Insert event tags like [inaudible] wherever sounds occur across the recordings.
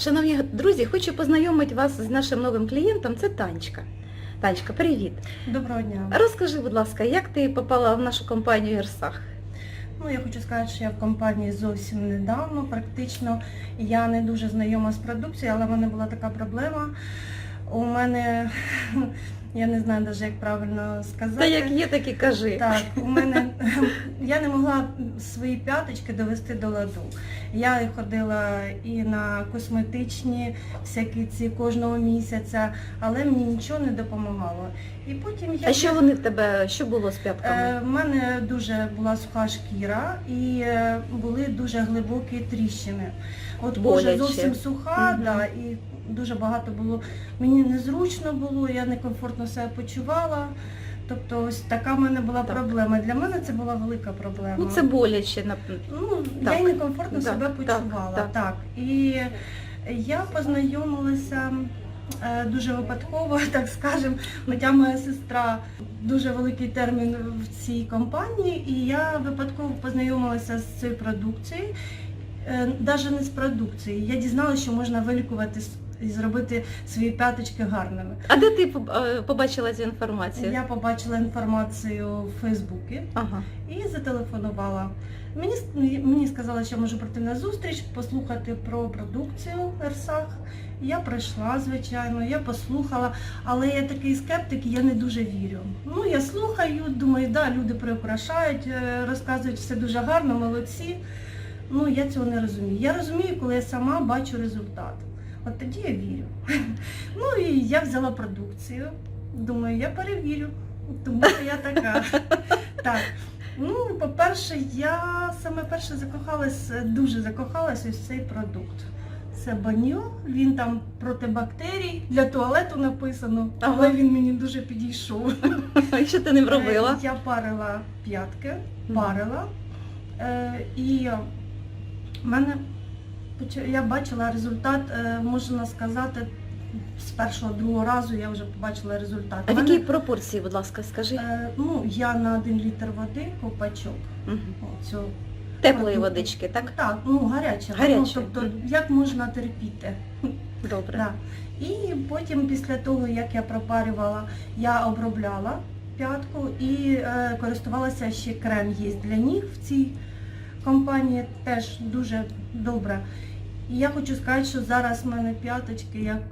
Шановні друзі, хочу познайомити вас з нашим новим клієнтом. Це Танечка. Танечка, привіт. Доброго дня. Розкажи, будь ласка, як ти попала в нашу компанію Ерсах? Ну я хочу сказати, що я в компанії зовсім недавно. Практично я не дуже знайома з продукцією, але в мене була така проблема. У мене [laughs] я не знаю навіть як правильно сказати. Та як є, так і кажи. Так, у мене [laughs] я не могла свої п'яточки довести до ладу. Я ходила і на косметичні всякі ці кожного місяця, але мені нічого не допомагало. І потім я А що вони в тебе, що було з п'ятками? Е, В мене дуже була суха шкіра і е, були дуже глибокі тріщини. От кожа зовсім суха, Мгм. да, і дуже багато було. Мені незручно було, я некомфортно себе почувала. Тобто ось така в мене була Так. проблема. Для мене це була велика проблема. Ну це боляче. Ну, Так. я некомфортно Так, себе почувала. так. Так, І я познайомилася е, дуже випадково, [laughs] так скажемо. Хоча моя сестра дуже великий термін в цій компанії, і я випадково познайомилася з цією продукцією. Навіть не з продукцією. Я дізналася, що можна вилікувати і зробити свої п'яточки гарними. А де ти е, побачила цю інформацію? Я побачила інформацію в Фейсбуці. Ага. і зателефонувала. Мені, мені сказали, що я можу прийти на зустріч, послухати про продукцію Ерсах. Я прийшла, звичайно, я послухала, але я такий скептик, я не дуже вірю. Ну, я слухаю, думаю, да, люди приукрашають, е, розказують все дуже гарно, молодці. Ну, я цього не розумію. Я розумію, коли я сама бачу результат. От тоді я вірю. [laughs] Ну і я взяла продукцію. Думаю, я перевірю, тому що я така. [laughs] Так. Ну, по-перше, я саме перше закохалась, дуже закохалась ось в цей продукт. Це баньо, він там проти бактерій, для туалету написано, але Ага. він мені дуже підійшов. [laughs] І що ти ним робила? Е, Я парила п'ятки, парила. Е, і в мене я бачила результат, е, можна сказати, з першого другого разу я вже побачила результат. А в якій пропорції, будь ласка, скажи? е, ну, я на один літр води ковпачок. Мгм. Оцю Теплої Ну, водички, так? Так, ну гаряче. Гаряче, Ну, тобто, як можна терпіти? Добре. Да. І потім, після того, як я пропарювала, я обробляла п'ятку і е, користувалася ще крем є для ніг в цій компанії, теж дуже добре. І я хочу сказати, що зараз в мене п'яточки як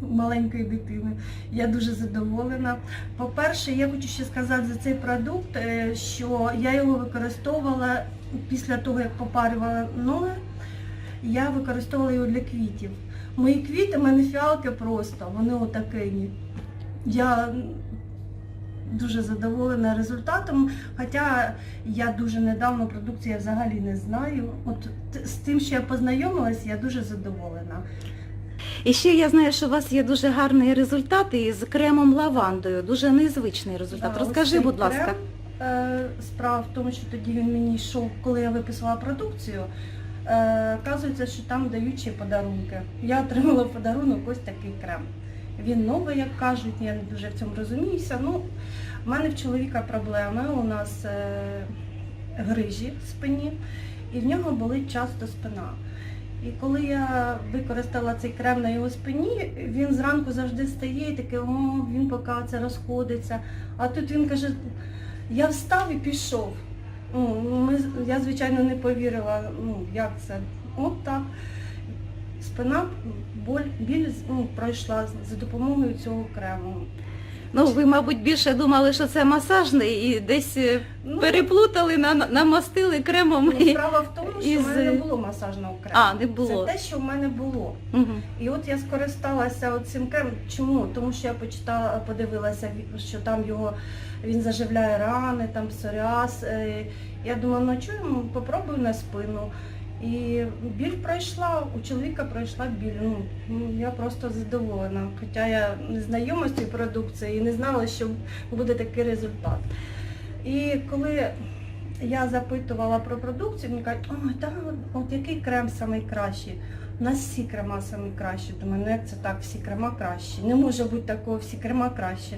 маленької дитини. Я дуже задоволена. По-перше, я хочу ще сказати за цей продукт, е, що я його використовувала після того, як попарювала ноги, я використовувала його для квітів. Мої квіти, в мене фіалки просто, вони отакині. Я дуже задоволена результатом, хоча я дуже недавно продукцію я взагалі не знаю. От з тим, що я познайомилась, я дуже задоволена. І ще я знаю, що у вас є дуже гарний результат із кремом лавандою, дуже незвичний результат. Да, Розкажи, будь ласка. крем, е, Справа в тому, що тоді він мені йшов, коли я виписала продукцію. Е, Оказується, що там дають ще подарунки. Я отримала подарунок ось такий крем. Він новий, як кажуть, я не дуже в цьому розуміюся. Ну, в мене в чоловіка проблеми, у нас е, грижі в спині, і в нього болить часто спина. І коли я використала цей крем на його спині, він зранку завжди стає і таке, о, він поки це розходиться. А тут він каже, я встав і пішов. Ну, ми, я, звичайно, не повірила, ну, як це. От так. Спина, боль, біль ну, пройшла за допомогою цього крему. Ну, ви, мабуть, більше думали, що це масажний і десь е, Ну, переплутали, на- намастили кремом. ну, І... справа в тому, що в із- мене не було масажного крему. А, не було. Це те, що в мене було. Мгм. І от я скористалася цим кремом. Чому? Тому що я почитала, подивилася, що там його він заживляє рани, там псоріаз. Е, Я думала, ну м, попробую на спину. І біль пройшла, у чоловіка пройшла біль. Ну, ну, я просто задоволена. Хоча я не знайома з цією продукцією і не знала, що буде такий результат. І коли я запитувала про продукцію, мені кажуть, ой, та, от який крем найкращий? У нас всі крема самі кращі. Думаю, ну це так, всі крема кращі. Не може бути такого, всі крема кращі.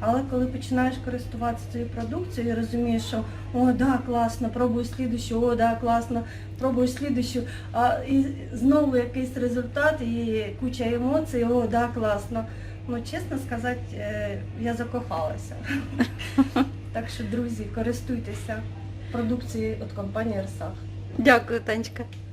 Але коли починаєш користуватися цією продукцією, і розумієш, що о, да, класно, пробую слідущу, о, да, класно, пробую слідущу, а і знову якийсь результат і куча емоцій, о, да, класно. Ну, чесно сказати, е, я закохалася. [laughs] Так що, друзі, користуйтеся продукцією від компанії Ерсах. Дякую, Танечка.